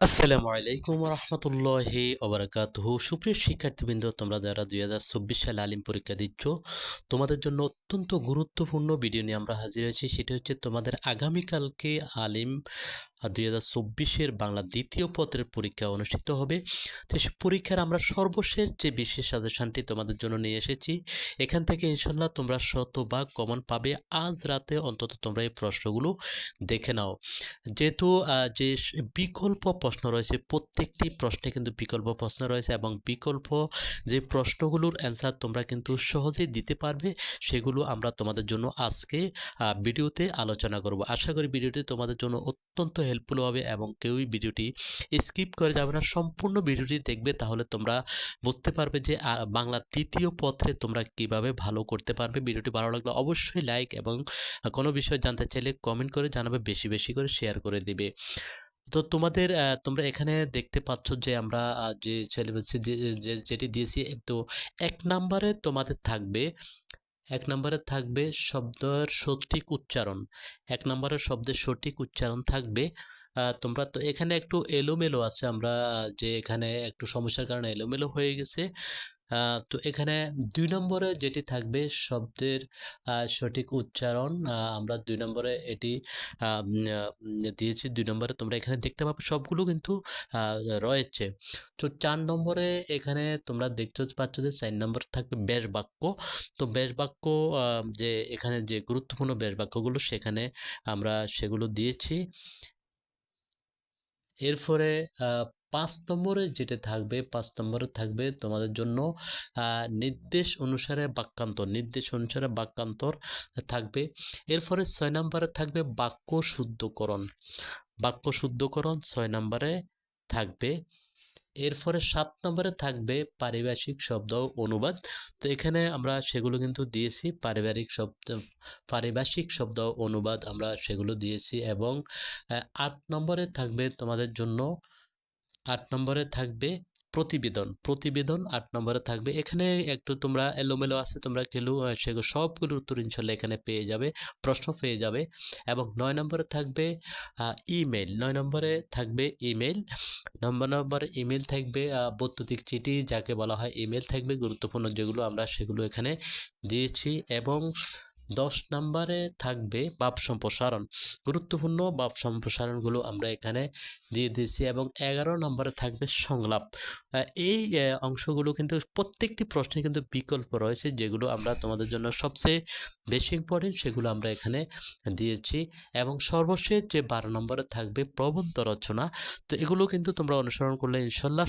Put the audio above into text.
আসসালামু আলাইকুম রহমতুল্লাহি ওবরাকাত সুপ্রিয় শিক্ষার্থীবৃন্দ, তোমরা যারা দুই হাজার চব্বিশ সালে আলিম পরীক্ষা দিচ্ছ, তোমাদের জন্য অত্যন্ত গুরুত্বপূর্ণ ভিডিও নিয়ে আমরা হাজির হয়েছি। সেটা হচ্ছে তোমাদের আগামীকালকে আলিম দুই হাজার চব্বিশের বাংলা দ্বিতীয় পত্রের পরীক্ষা অনুষ্ঠিত হবে। তো সে পরীক্ষার আমরা সর্বশেষ যে বিশেষ সাজেশনটি তোমাদের জন্য নিয়ে এসেছি, এখান থেকে ইনশাল্লাহ তোমরা শতভাগ কমন পাবে। আজ রাতে অন্তত তোমরা এই প্রশ্নগুলো দেখে নাও। যেহেতু যে বিকল্প প্রশ্ন রয়েছে, প্রত্যেকটি প্রশ্নে কিন্তু বিকল্প প্রশ্ন রয়েছে এবং বিকল্প যে প্রশ্নগুলোর অ্যান্সার তোমরা কিন্তু সহজেই দিতে পারবে, সেগুলো আমরা তোমাদের জন্য আজকে ভিডিওতে আলোচনা করব। আশা করি ভিডিওটি তোমাদের জন্য অত্যন্ত হেল্পফুল হবে এবং কেউই ভিডিওটি স্কিপ করে যাবে না। সম্পূর্ণ ভিডিওটি দেখবে তাহলে তোমরা বুঝতে পারবে যে বাংলা তৃতীয় পত্রে তোমরা কীভাবে ভালো করতে পারবে। ভিডিওটি ভালো লাগলে অবশ্যই লাইক এবং কোনো বিষয় জানতে চাইলে কমেন্ট করে জানাবে, বেশি বেশি করে শেয়ার করে দিবে। তো তোমাদের তোমরা এখানে দেখতে পাচ্ছ যে, আমরা যে সিলেবাস যেটি দিয়েছি, তো এক নম্বরে তোমাদের থাকবে এক নম্বরে থাকবে শব্দের সঠিক উচ্চারণ। এক নম্বরের শব্দের সঠিক উচ্চারণ থাকবে তোমরা তো এখানে একটু এলোমেলো আছে, আমরা যে এখানে একটু সমস্যার কারণে এলোমেলো হয়ে গেছে। তো এখানে দুই নম্বরে যেটি থাকবে শব্দের সঠিক উচ্চারণ আমরা দুই নম্বরে এটি দিয়েছি। দুই নম্বরে তোমরা এখানে দেখতে পাবে সবগুলো কিন্তু রয়েছে। তো চার নম্বরে এখানে তোমরা দেখতে পাচ্ছ যে চার নম্বর থাকবে বেশ বাক্য তো বেশ বাক্য যে এখানে যে গুরুত্বপূর্ণ বেশ বাক্যগুলো সেখানে আমরা সেগুলো দিয়েছি। এরপরে পাঁচ নম্বরে যেটা থাকবে, পাঁচ নম্বরে থাকবে তোমাদের জন্য নির্দেশ অনুসারে বাক্যান্তর, নির্দেশ অনুসারে বাক্যান্তর থাকবে। এরপরে ছয় নম্বরে থাকবে বাক্য শুদ্ধকরণ। বাক্য শুদ্ধকরণ ছয় নম্বরে থাকবে। এরপরে সাত নম্বরে থাকবে পারিভাষিক শব্দ অনুবাদ। তো এখানে আমরা সেগুলো কিন্তু দিয়েছি, পারিবারিক শব্দ, পারিভাষিক শব্দ অনুবাদ আমরা সেগুলো দিয়েছি এবং আট নম্বরে থাকবে তোমাদের জন্য আট নম্বরে থাকবে প্রতিবেদন। প্রতিবেদন আট নম্বরে থাকবে। এখানে একটু তোমরা এলোমেলো আছে, তোমরা খেলু সেগুলো সবগুলো উত্তর ইনশাল্লাহ এখানে পেয়ে যাবে, প্রশ্ন পেয়ে যাবে। এবং নয় নম্বরে থাকবে ইমেল নয় নম্বরে থাকবে ইমেল নম্বর নম্বরে ইমেল থাকবে বৈদ্যুতিক চিঠি, যাকে বলা হয় ইমেল থাকবে। গুরুত্বপূর্ণ যেগুলো আমরা সেগুলো এখানে দিয়েছি। এবং দশ নম্বরে থাকবে বাপ সম্প্রসারণ। গুরুত্বপূর্ণ বাপ সম্প্রসারণগুলো আমরা এখানে দিয়ে দিয়েছি এবং এগারো নম্বরে থাকবে সংলাপ। এই অংশগুলো কিন্তু প্রত্যেকটি প্রশ্নে কিন্তু বিকল্প রয়েছে যেগুলো আমরা তোমাদের জন্য সবচেয়ে বেশি ইম্পর্টেন্ট সেগুলো আমরা এখানে দিয়েছি এবং সর্বশেষ যে বারো নম্বরে থাকবে প্রবন্ধ রচনা। তো এগুলো কিন্তু তোমরা অনুসরণ করলে ইনশাল্লাহ